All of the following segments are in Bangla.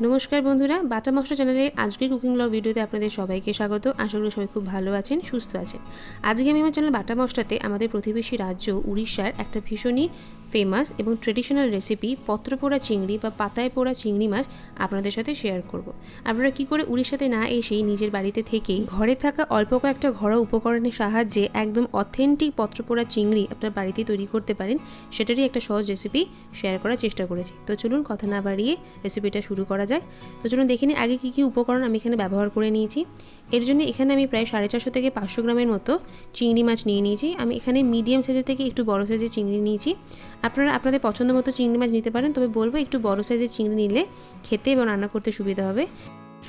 নমস্কার বন্ধুরা, বাটা মশলা চ্যানেলের আজকের কুকিং ব্লগ ভিডিওতে আপনাদের সবাইকে স্বাগত। আশা করি সবাই খুব ভালো আছেন, সুস্থ আছেন। আজকে আমি আমার চ্যানেল বাটা মশলাতে আমাদের প্রতিবেশী রাজ্য, উড়িষ্যার একটা ভীষণই ফেমাস এবং ট্রেডিশনাল রেসিপি পত্রপোড়া চিংড়ি বা পাতায় পোড়া চিংড়ি মাছ আপনাদের সাথে শেয়ার করব। আপনারা কি করে উড়িষ্যাতে না এসেই নিজের বাড়িতে থেকেই ঘরে থাকা অল্প কয়েকটা ঘরোয়া উপকরণের সাহায্যে একদম অথেন্টিক পত্রপোড়া চিংড়ি আপনার বাড়িতে তৈরি করতে পারেন, সেটারই একটা সহজ রেসিপি শেয়ার করার চেষ্টা করেছি। তো চলুন কথা না বাড়িয়ে রেসিপিটা শুরু করা যায় তো চলুন দেখে নিই আগে কী কী উপকরণ আমি এখানে ব্যবহার করে নিয়েছি। এর জন্য এখানে আমি প্রায় সাড়ে চারশো থেকে পাঁচশো গ্রামের মতো চিংড়ি মাছ নিয়ে নিয়েছি। আমি এখানে মিডিয়াম সাইজের থেকে একটু বড় সাইজের চিংড়ি নিয়েছি। আপনারা আপনাদের পছন্দ মতো চিংড়ি মাছ নিতে পারেন, তবে বলব একটু বড় সাইজের চিংড়ি নিলে খেতে এবং রান্না করতে সুবিধা হবে।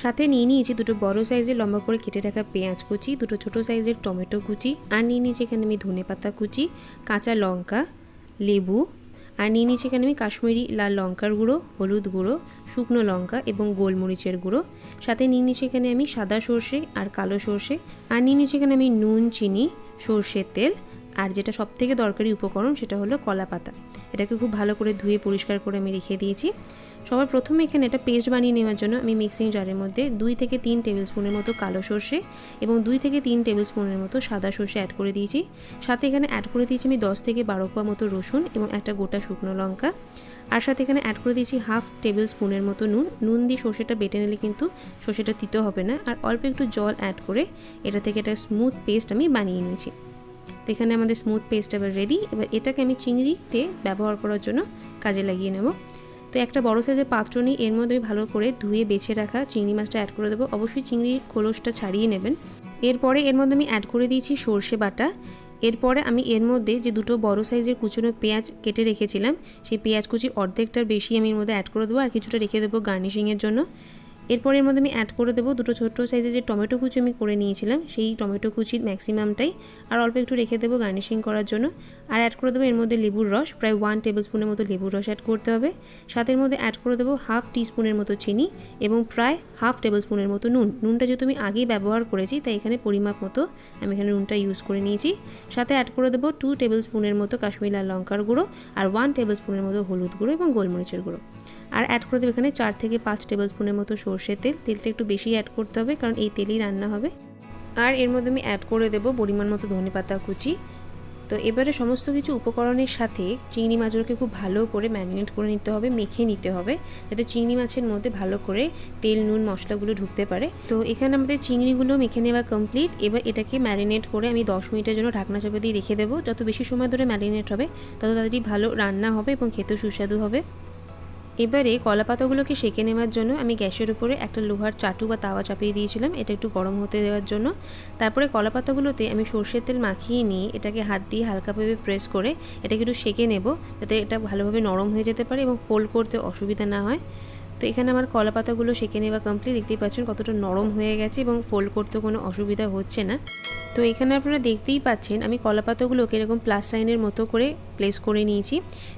সাথে নিয়ে নিয়েছি দুটো বড় সাইজের লম্বা করে কেটে রাখা পেঁয়াজ কুচি, দুটো ছোট সাইজের টমেটো কুচি, আর নিয়ে নিয়েছি এখানে আমি ধনে পাতা কুচি, কাঁচা লঙ্কা, লেবু, আর নিয়ে নিয়েছি এখানে আমি কাশ্মীরি লাল লঙ্কার গুঁড়ো, হলুদ গুঁড়ো, শুকনো লঙ্কা এবং গোলমরিচের গুঁড়ো। সাথে নিয়ে নিয়েছি এখানে আমি সাদা সর্ষে আর কালো সর্ষে, আর নিয়ে নিয়েছি এখানে আমি নুন, চিনি, সর্ষের তেল আর যেটা সবথেকে দরকারি উপকরণ সেটা হলো কলা পাতা। এটাকে খুব ভালো করে ধুয়ে পরিষ্কার করে আমি রেখে দিয়েছি। সবার প্রথমে এখানে একটা পেস্ট বানিয়ে নেওয়ার জন্য আমি মিক্সিং জারের মধ্যে দুই থেকে তিন টেবিল স্পুনের মতো কালো সর্ষে এবং দুই থেকে তিন টেবিল স্পুনের মতো সাদা সর্ষে অ্যাড করে দিয়েছি। সাথে এখানে অ্যাড করে দিয়েছি আমি দশ থেকে বারো কোয়া মতো রসুন এবং একটা গোটা শুকনো লঙ্কা। আর সাথে এখানে অ্যাড করে দিয়েছি হাফ টেবিল স্পুনের মতো নুন। নুন দিয়ে সর্ষেটা বেটে নিলে কিন্তু সর্ষেটা তিতো হবে না। আর অল্প একটু জল অ্যাড করে এটা থেকে একটা স্মুথ পেস্ট আমি বানিয়ে নিয়েছি। তো এখানে আমাদের স্মুথ পেস্ট এবার রেডি এবার এটাকে আমি চিংড়িতে ব্যবহার করার জন্য কাজে লাগিয়ে নেব। তো একটা বড় সাইজের পাত্র নিয়ে এর মধ্যে ভালো করে ধুয়ে বেছে রাখা চিংড়ি মাছটা অ্যাড করে দেবো। অবশ্যই চিংড়ির খোলসটা ছাড়িয়ে নেবেন। এরপরে এর মধ্যে আমি অ্যাড করে দিয়েছি সর্ষে বাটা। এরপরে আমি এর মধ্যে যে দুটো বড় সাইজের কুচনো পেঁয়াজ কেটে রেখেছিলাম, সেই পেঁয়াজ কুচির অর্ধেকটার বেশি আমি এর মধ্যে অ্যাড করে দেবো আর কিছুটা রেখে দেবো গার্নিশিংয়ের জন্য। এরপর এর মধ্যে আমি অ্যাড করে দেবো দুটো ছোট্ট সাইজের যে টমেটো কুচি আমি করে নিয়েছিলাম, সেই টমেটো কুচির ম্যাক্সিমামটাই আর অল্প একটু রেখে দেবো গার্নিশিং করার জন্য। আর অ্যাড করে দেবো এর মধ্যে লেবুর রস, প্রায় ওয়ান টেবিল স্পুনের মতো লেবুর রস অ্যাড করতে হবে। সাথে মধ্যে অ্যাড করে দেবো হাফ টি স্পুনের মতো চিনি এবং প্রায় হাফ টেবিল স্পুনের মতো নুন। নুনটা যেহেতু আমি আগেই ব্যবহার করেছি, তাই এখানে পরিমাপ মতো আমি এখানে নুনটা ইউজ করে নিয়েছি। সাথে অ্যাড করে দেবো টু টেবিল স্পুনের মতো কাশ্মীর লাল লঙ্কার গুঁড়ো আর ওয়ান টেবিল স্পুনের মতো হলুদ গুঁড়ো এবং গোলমরিচের গুঁড়ো। আর অ্যাড করে দেবো এখানে চার থেকে পাঁচ টেবিল স্পুনের মতো সর্ষের তেল। তেলটা একটু বেশি অ্যাড করতে হবে, কারণ এই তেলেই রান্না হবে। আর এর মধ্যে আমি অ্যাড করে দেবো পরিমাণ মতো ধনে পাতা কুচি। তো এবারে সমস্ত কিছু উপকরণের সাথে চিংড়ি মাছগুলোকে খুব ভালো করে ম্যারিনেট করে নিতে হবে, মেখে নিতে হবে, যাতে চিংড়ি মাছের মধ্যে ভালো করে তেল, নুন, মশলাগুলো ঢুকতে পারে। তো এখানে আমাদের চিংড়িগুলো মেখে নেওয়া কমপ্লিট এবার এটাকে ম্যারিনেট করে আমি দশ মিনিটের জন্য ঢাকনা চাপা দিয়ে রেখে দেবো। যত বেশি সময় ধরে ম্যারিনেট হবে, তত তাড়াতাড়ি ভালো রান্না হবে এবং খেতেও সুস্বাদু হবে। এবারে কলা পাতাগুলোকে সেঁকে নেওয়ার জন্য আমি গ্যাসের উপরে একটা লোহার চাটু বা তাওয়া চাপিয়ে দিয়েছিলাম। এটা একটু গরম হতে দেওয়ার জন্য। তারপরে কলা পাতাগুলোতে আমি সর্ষের তেল মাখিয়ে নিয়ে এটাকে হাত দিয়ে হালকাভাবে প্রেস করে এটাকে একটু সেঁকে নেব যাতে এটা ভালোভাবে নরম হয়ে যেতে পারে এবং ফোল্ড করতে অসুবিধা না হয়। তো এখানে আমার কলা পাতাগুলো সেঁকে নেওয়া কমপ্লিট দেখতেই পাচ্ছেন কতটা নরম হয়ে গেছে এবং ফোল্ড করতে কোনো অসুবিধা হচ্ছে না। তো এখানে আপনারা দেখতেই পাচ্ছেন আমি কলা পাতাগুলোকে এরকম প্লাস সাইনের মতো করে প্লেস করে নিয়েছি।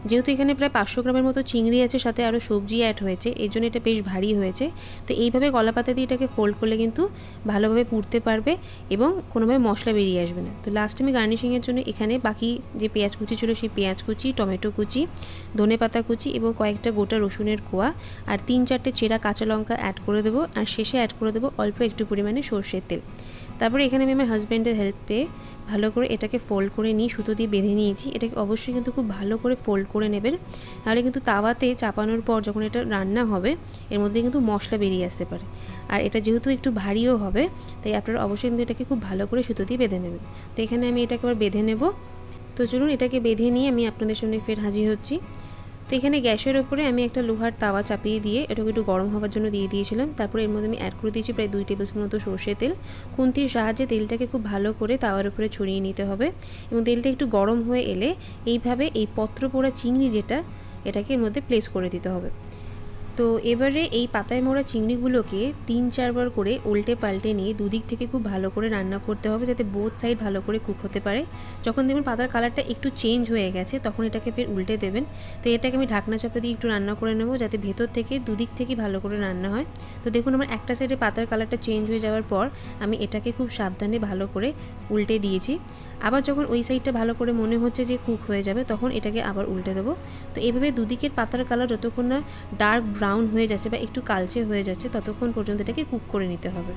যেহেতু এখানে প্রায় পাঁচশো গ্রামের মতো চিংড়ি আছে, সাথে আরও সবজি অ্যাড হয়েছে, এর জন্য এটা বেশ ভারী হয়েছে। তো এইভাবে কলা পাতা দিয়ে এটাকে ফোল্ড করলে কিন্তু ভালোভাবে পুড়তে পারবে এবং কোনোভাবে মশলা বেরিয়ে আসবে না। তো লাস্ট আমি গার্নিশিংয়ের জন্য এখানে বাকি যে পেঁয়াজ কুচি ছিল সেই পেঁয়াজ কুচি, টমেটো কুচি, ধনে পাতা কুচি এবং কয়েকটা গোটা রসুনের কোয়া আর তিন চারটে চেরা কাঁচা লঙ্কা অ্যাড করে দেবো। আর শেষে অ্যাড করে দেবো অল্প একটু পরিমাণে সর্ষের তেল। তারপরে এখানে আমি আমার হাজব্যান্ডের হেল্প পেয়ে ভালো করে এটাকে ফোল্ড করে নিই সুতো দিয়ে বেঁধে নিয়েছি। এটাকে অবশ্যই কিন্তু খুব ভালো করে ফোল্ড করে নেবেন। নাহলে কিন্তু তাওয়াতে চাপানোর পর যখন এটা রান্না হবে, এর মধ্যে কিন্তু মশলা বেরিয়ে আসতে পারে। আর এটা যেহেতু একটু ভারীও হবে, তাই আপনারা অবশ্যই কিন্তু এটাকে খুব ভালো করে সুতো দিয়ে বেঁধে নেবেন। তো এখানে আমি এটাকে আবার বেঁধে নেব। তো চলুন এটাকে বেঁধে নিয়ে আমি আপনাদের সামনে ফের হাজির হচ্ছি। তো এখানে গ্যাসের ওপরে আমি একটা লোহার তাওয়া চাপিয়ে দিয়ে এটাকে একটু গরম হওয়ার জন্য দিয়ে দিয়েছিলাম। তারপরে এর মধ্যে আমি অ্যাড করে দিয়েছি প্রায় দুই টেবিল স্পুন মতো সর্ষে তেল। খুন্তির সাহায্যে তেলটাকে খুব ভালো করে তাওয়ার উপরে ছড়িয়ে নিতে হবে এবং তেলটা একটু গরম হয়ে এলে এইভাবে এই পত্র পোড়া চিংড়ি যেটা, এটাকে এর মধ্যে প্লেস করে দিতে হবে। তো এবারে এই পাতায় মোড়া চিংড়িগুলোকে তিন, চারবার করে উল্টে পাল্টে নিয়ে দুদিক থেকে খুব ভালো করে রান্না করতে হবে যাতে বোথ সাইড ভালো করে কুক হতে পারে। যখন দেখবেন পাতার কালারটা একটু চেঞ্জ হয়ে গেছে, তখন এটাকে ফের উল্টে দেবেন। তো এটাকে আমি ঢাকনা চাপা দিয়ে একটু রান্না করে নেব যাতে ভেতর থেকে দুদিক থেকে ভালো করে রান্না হয়। তো দেখুন আমার একটা সাইডে পাতার কালারটা চেঞ্জ হয়ে যাওয়ার পর আমি এটাকে খুব সাবধানে ভালো করে উল্টে দিয়েছি। আবার যখন ওই সাইডটা ভালো করে মনে হচ্ছে যে কুক হয়ে যাবে, তখন এটাকে আবার উল্টে দেবো। তো এভাবে দুদিকের পাতার কালার যতক্ষণ না ডার্ক ব্রাউন হয়ে যাচ্ছে বা একটু কালচে হয়ে যাচ্ছে, ততক্ষণ পর্যন্ত এটাকে কুক করে নিতে হবে।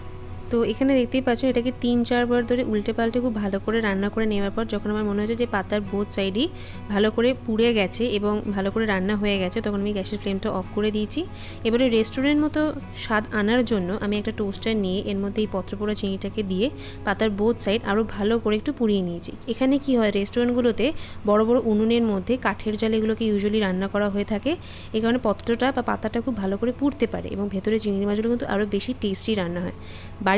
তো এখানে দেখতেই পাচ্ছেন, এটাকে তিন চারবার ধরে উল্টে পাল্টে খুব ভালো করে রান্না করে নেওয়ার পর যখন আমার মনে হচ্ছে যে পাতার বোথ সাইডই ভালো করে পুড়ে গেছে এবং ভালো করে রান্না হয়ে গেছে, তখন আমি গ্যাসের ফ্লেমটা অফ করে দিয়েছি। এবারে রেস্টুরেন্ট মতো স্বাদ আনার জন্য আমি একটা টোস্টার নিয়ে এর মধ্যে এই পত্রপোড়া চিনিটাকে দিয়ে পাতার বোধ সাইড আরও ভালো করে একটু পুড়িয়ে নিয়েছি। এখানে কি হয়, রেস্টুরেন্টগুলোতে বড় বড় উনুনের মধ্যে কাঠের জালে এগুলোকে ইউজুয়ালি রান্না করা হয়ে থাকে। এই কারণে পত্রটা বা পাতাটা খুব ভালো করে পুড়তে পারে এবং ভেতরে চিংড়ি মাছগুলো কিন্তু আরও বেশি টেস্টি রান্না হয়।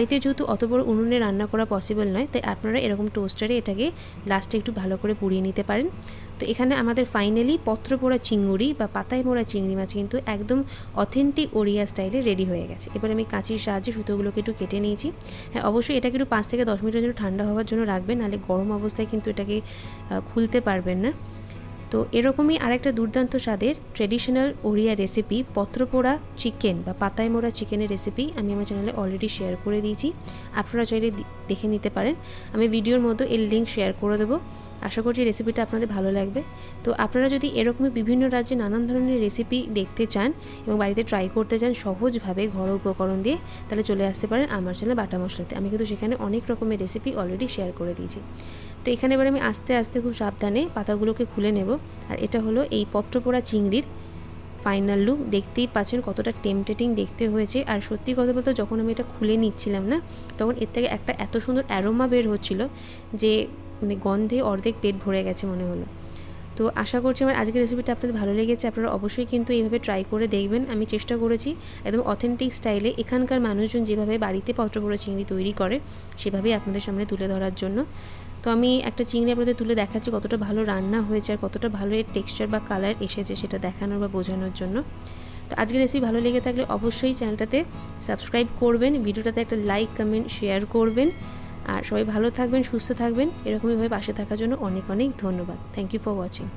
বাড়িতে যেহেতু অত বড় উনুনে রান্না করা পসিবল নয়, তাই আপনারা এরকম টোস্টারে এটাকে লাস্টে একটু ভালো করে পুড়িয়ে নিতে পারেন। তো এখানে আমাদের ফাইনালি পত্র পোড়া চিংড়ি বা পাতায় মোড়া চিংড়ি মাছ কিন্তু একদম অথেন্টিক ওড়িয়া স্টাইলে রেডি হয়ে গেছে। এবার আমি কাঁচির সাহায্যে সুতোগুলোকে একটু কেটে নিয়েছি। হ্যাঁ অবশ্যই এটাকে একটু পাঁচ থেকে দশ মিনিটের জন্য ঠান্ডা হওয়ার জন্য রাখবেন, নাহলে গরম অবস্থায় কিন্তু এটাকে খুলতে পারবেন না। তো এরকমই আরেকটা দুর্দান্ত স্বাদের traditional Odia recipe patrapoda chicken বা পাতায় মোড়া চিকেনের রেসিপি আমি আমার চ্যানেলে অলরেডি শেয়ার করে দিয়েছি। আপনারা চাইলে দেখে নিতে পারেন। আমি ভিডিওর মতো এর লিঙ্ক শেয়ার করে দেবো। আশা করছি রেসিপিটা আপনাদের ভালো লাগবে। তো আপনারা যদি এরকমই বিভিন্ন রাজ্যে নানান ধরনের রেসিপি দেখতে চান এবং বাড়িতে ট্রাই করতে চান সহজভাবে ঘরোয়া উপকরণ দিয়ে, তাহলে চলে আসতে পারেন আমার চ্যানেল বাটা মশলাতে। আমি কিন্তু সেখানে অনেক রকমের রেসিপি অলরেডি শেয়ার করে দিয়েছি। তো এখানে এবার আমি আস্তে আস্তে খুব সাবধানে পাতাগুলোকে খুলে নেব। আর এটা হলো এই পত্রপোড়া চিংড়ির ফাইনাল লুক দেখতেই পাচ্ছেন কতটা টেমটেটিং দেখতে হয়েছে। আর সত্যি কথা বলতে যখন আমি এটা খুলে নিচ্ছিলাম না, তখন এর থেকে একটা এত সুন্দর অ্যারোমা বের হচ্ছিল যে মানে গন্ধে অর্ধেক পেট ভরে গেছে মনে হলো। তো আশা করছি আমার আজকের রেসিপিটা আপনাদের ভালো লেগেছে। আপনারা অবশ্যই কিন্তু এইভাবে ট্রাই করে দেখবেন। আমি চেষ্টা করেছি একদম অথেন্টিক স্টাইলে এখানকার মানুষজন যেভাবে বাড়িতে পত্রপোড়া চিংড়ি তৈরি করে, সেভাবেই আপনাদের সামনে তুলে ধরার জন্য। তো আমি একটা চিংড়ি আপনাদের তুলে দেখাচ্ছি কতটা ভালো রান্না হয়েছে আর কতটা ভালো এর টেক্সচার বা কালার এসেছে সেটা দেখানোর বা বোঝানোর জন্য। তো আজকের রেসিপি ভালো লেগে থাকলে অবশ্যই চ্যানেলটাতে সাবস্ক্রাইব করবেন ভিডিওটাতে একটা লাইক কমেন্ট শেয়ার করবেন। আর সবাই ভালো থাকবেন, সুস্থ থাকবেন। এরকমইভাবে পাশে থাকার জন্য অনেক অনেক ধন্যবাদ। Thank you for watching